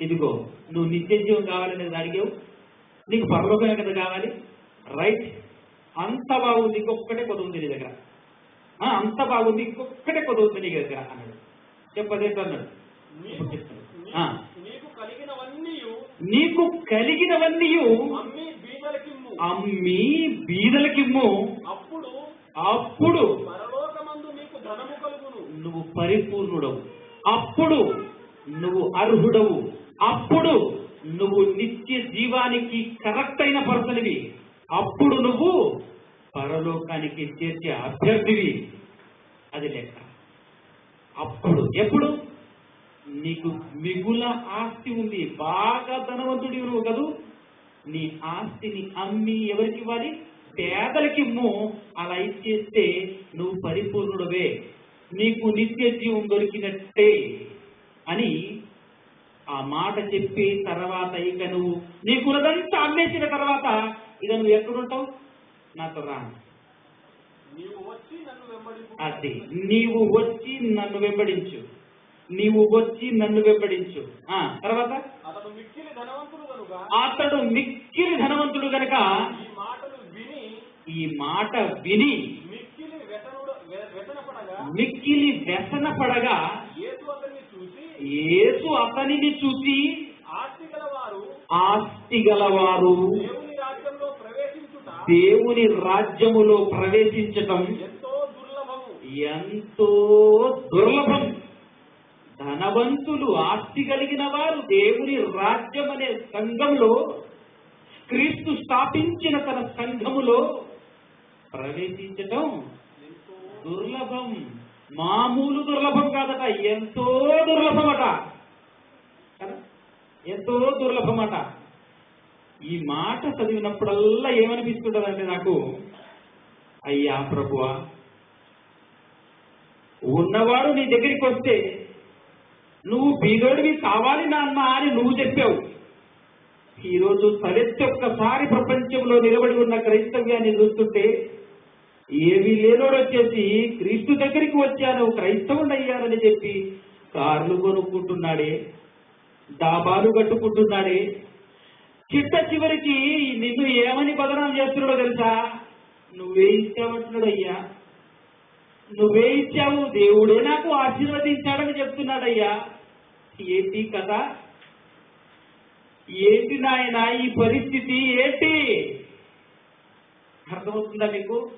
ఇదిగో నువ్వు నిత్య జీవం కావాలని కదా అడిగావు నీకు పరలోకమే కదా కావాలి? రైట్ అంత బాగుంది ఇంకొక్కటే కొదువుంది నీ దగ్గర. అంత బాగుంది ఇంకొక్కటే కొదువుతుంది నీ దగ్గర అన్నాడు. చెప్పదేంట అన్నాడు నీకు కలిగినవన్నీ అమ్మి బీదలకిమ్ము. అప్పుడు అప్పుడు నువ్వు పరిపూర్ణుడవు. అప్పుడు నువ్వు అర్హుడవు. అప్పుడు నువ్వు నిత్య జీవానికి కరెక్ట్ అయిన పర్సన్వి అప్పుడు నువ్వు పరలోకానికి చేర్చే అభ్యర్థివి. అది లెక్క. అప్పుడు ఎప్పుడు? నీకు మిగుల ఆస్తి ఉంది. బాగా ధనవంతుడి నువ్వు కదూ? నీ ఆస్తిని అమ్మి ఎవరికి ఇవ్వాలి? పేదలకి అలా ఇచ్చేస్తే నువ్వు పరిపూర్ణుడవే. నీకు నిత్య జీవం దొరికినట్టే అని ఆ మాట చెప్పి తర్వాత ఇక నువ్వు నీకున్నదంతా అమ్మేసిన తర్వాత ఇక నువ్వు ఎక్కడుంటావు? నాతో రా అది. నీవు వచ్చి నన్ను వెంబడించు. నీవు వచ్చి నన్ను వెంబడించు. ఆ తర్వాత? అతడు మిక్కిలి ధనవంతుడు గనక ఈ మాట విని మిక్కిలి వ్యసన పడగా యేసు అతనిని చూసి ఆస్తి గలవారు దేవుని రాజ్యములో ప్రవేశించటం ఎంతో దుర్లభం. ధనవంతులు ఆస్తి కలిగిన వారు దేవుని రాజ్యం అనే సంఘంలో క్రీస్తు స్థాపించిన తన సంఘములో ప్రవేశించటం ఎంతో దుర్లభం. మామూలు దుర్లభం కాదట ఎంతో దుర్లభమట. కదా? ఎంతో దుర్లభమట. ఈ మాట చదివినప్పుడల్లా ఏమనిపిస్తుంటదంటే నాకు అయ్యా ప్రభువా ఉన్నవాడు నీ దగ్గరికి వస్తే నువ్వు బీదోడివి కావాలి నాన్న అని నువ్వు చెప్పావు. ఈరోజు తలెత్తి ఒక్కసారి ప్రపంచంలో నిలబడి ఉన్న క్రైస్తవ్యాన్ని చూస్తుంటే ఏమీ లేనోడు వచ్చేసి క్రీస్తు దగ్గరికి వచ్చాను క్రైస్తవుడు అయ్యానని చెప్పి కార్లు కొనుక్కుంటున్నాడే డాబాలు కట్టుకుంటున్నాడే. చిట్ట చివరికి నిన్ను ఏమని బదనాం చేస్తున్నాడో తెలుసా? నువ్వే ఇచ్చావంటున్నాడు అయ్యా. నువ్వే ఇచ్చావు దేవుడే నాకు ఆశీర్వదించాడని చెప్తున్నాడయ్యా. ఏంటి కథ? ఏంటి నాయన ఈ పరిస్థితి? ఏంటి? అర్థమవుతుందా మీకు?